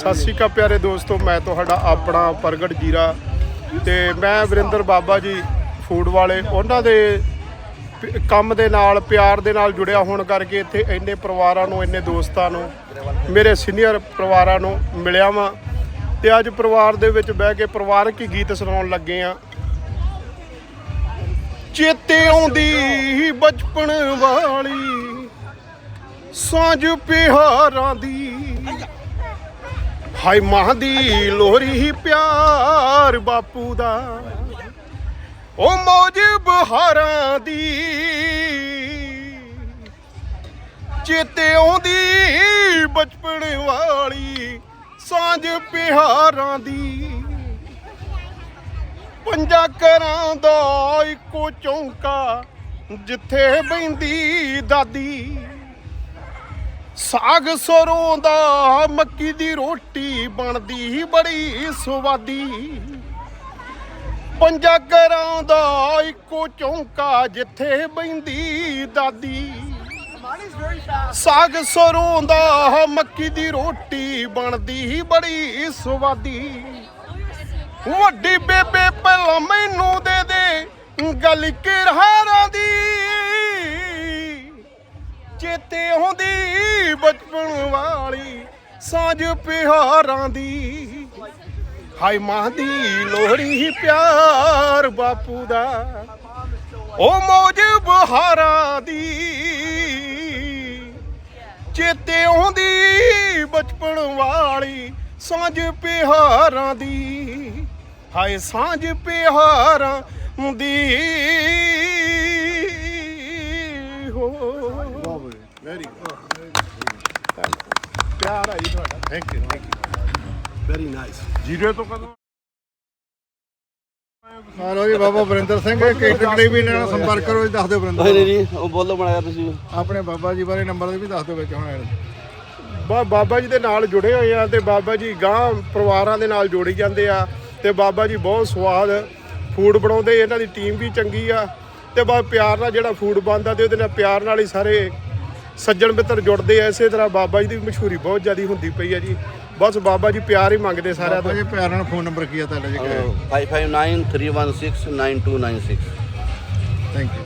ਸਤਿ ਸ਼੍ਰੀ ਅਕਾਲ ਪਿਆਰੇ ਦੋਸਤੋ, ਮੈਂ ਤੁਹਾਡਾ ਆਪਣਾ ਪ੍ਰਗਟ ਜੀਰਾ ਤੇ ਮੈਂ ਵਰਿੰਦਰ ਬਾਬਾ ਜੀ ਫੂਡ ਵਾਲੇ। ਉਹਨਾਂ ਦੇ ਕੰਮ ਦੇ ਨਾਲ, ਪਿਆਰ ਦੇ ਨਾਲ ਜੁੜਿਆ ਹੋਣ ਕਰਕੇ ਇੱਥੇ ਇੰਨੇ ਪਰਿਵਾਰਾਂ ਨੂੰ, ਇੰਨੇ ਦੋਸਤਾਂ ਨੂੰ, ਮੇਰੇ ਸੀਨੀਅਰ ਪਰਿਵਾਰਾਂ ਨੂੰ ਮਿਲਿਆ ਵਾਂ। ਤੇ ਅੱਜ ਪਰਿਵਾਰ ਦੇ ਵਿੱਚ ਬਹਿ ਕੇ ਪਰਿਵਾਰਕ ਹੀ ਗੀਤ ਸੁਣਾਉਣ ਲੱਗੇ ਆ। ਚੇਤੇ ਆਉਂਦੀ ਬਚਪਨ ਵਾਲੀ, ਸਾਂਝ ਪਿਹਾਰਾਂ ਦੀ ਹਾਏ ਮਾਂ ਦੀ ਲੋਹਰੀ ਪਿਆਰ ਬਾਪੂ ਦਾ। ਉਹ ਮੌਜ ਬਹਾਰਾਂ ਦੀ ਚੇਤੇ ਆਉਂਦੀ ਬਚਪਨ ਵਾਲੀ ਸਾਂਝ ਪਿਹਾਰਾਂ ਦੀ। ਪੰਜਾ ਕਰਾਂ ਦਾ ਇੱਕੋ ਚੌਂਕਾ ਜਿੱਥੇ ਬੈਂਦੀ ਦਾਦੀ। ਸਾਗ ਸਰੋਂ ਦਾ ਮੱਕੀ ਦੀ ਰੋਟੀ ਬਣਦੀ ਬੜੀ ਸਵਾਦੀ। ਪੰਜਾ ਘਰਾਂ ਦਾ ਇੱਕੋ ਚੌਂਕਾ ਜਿੱਥੇ ਬੈਂਦੀ ਦਾਦੀ। ਸਾਗ ਸਰੋਂ ਦਾ ਮੱਕੀ ਦੀ ਰੋਟੀ ਬਣਦੀ ਬੜੀ ਸਵਾਦੀ। ਵੱਡੀ ਬੇਬੇ ਪਹਿਲਾਂ ਮੈਨੂੰ ਦੇ ਦੇ, ਗੱਲ ਕਿਰਹਾਰਾਂ ਦੀ? ਚੇਤੇ ਆਉਂਦੀ ਬਚਪਨ ਵਾਲੀ, ਸਾਂਝ ਪਿਹਾਰਾਂ ਦੀ। ਹਾਏ ਮਾਂ ਦੀ ਲੋਹੜੀ ਪਿਆਰ ਬਾਪੂ ਦਾ, ਉਹ ਮੌਜ ਬਹਾਰਾਂ ਦੀ। ਚੇਤੇ ਆਉਂਦੀ ਬਚਪਨ ਵਾਲੀ, ਸਾਂਝ ਪਿਹਾਰਾਂ ਦੀ। ਹਾਏ ਸਾਂਝ ਪਿਹਾਰਾਂ ਦੀ। ਪਿਆਰ ਆਈ ਤੁਹਾਡਾ। Thank you thank you very nice ਜੀਰੇ ਤੋਂ ਕਦੋਂ ਹਾਲੋ ਜੀ ਬਾਬਾ ਵਰਿੰਦਰ ਸਿੰਘ ਕੇਟਰਿੰਗ ਲਈ ਵੀ ਇਹਨਾਂ ਨਾਲ ਸੰਪਰਕ ਕਰੋ ਜੀ ਦੱਸ ਦਿਓ ਨਹੀਂ ਵਰਿੰਦਰ ਜੀ ਉਹ ਬੋਲੋ ਬਣਾਇਆ ਤੁਸੀਂ। ਆਪਣੇ ਬਾਬਾ ਜੀ ਬਾਰੇ ਨੰਬਰ ਵੀ ਦੱਸ ਦਿਓ ਵਿੱਚ ਹੁਣ ਬਾ ਬਾਬਾ ਜੀ ਦੇ ਨਾਲ ਜੁੜੇ ਹੋਏ ਆ ਤੇ ਬਾਬਾ ਜੀ ਗਾਂ ਪਰਿਵਾਰਾਂ ਦੇ ਨਾਲ ਜੋੜੀ ਜਾਂਦੇ ਆ ਤੇ ਬਾਬਾ ਜੀ ਬਹੁਤ ਸਵਾਦ ਫੂਡ ਬਣਾਉਂਦੇ ਇਹਨਾਂ ਦੀ ਟੀਮ ਵੀ ਚੰਗੀ ਆ ਤੇ ਬਾ ਪਿਆਰ ਨਾਲ ਜਿਹੜਾ ਫੂਡ ਬਣਦਾ ਤੇ ਉਹਦੇ ਨਾਲ ਪਿਆਰ ਨਾਲ ਹੀ ਸਾਰੇ ਸੱਜਣ ਮਿੱਤਰ ਜੁੜਦੇ ਆ ਇਸੇ ਤਰ੍ਹਾਂ ਬਾਬਾ ਜੀ ਦੀ ਮਸ਼ਹੂਰੀ ਬਹੁਤ ਜ਼ਿਆਦੀ ਹੁੰਦੀ ਪਈ ਆ ਜੀ। ਬਸ ਬਾਬਾ ਜੀ ਪਿਆਰ ਹੀ ਮੰਗਦੇ ਸਾਰਿਆਂ ਬਾਬਾ ਤੋਂ। ਜੀ ਪਿਆਰ ਨਾਲ ਫੋਨ ਨੰਬਰ ਕੀ ਆ ਤੁਹਾਡਾ ਜੀ? five five nine three one six nine two nine six thank you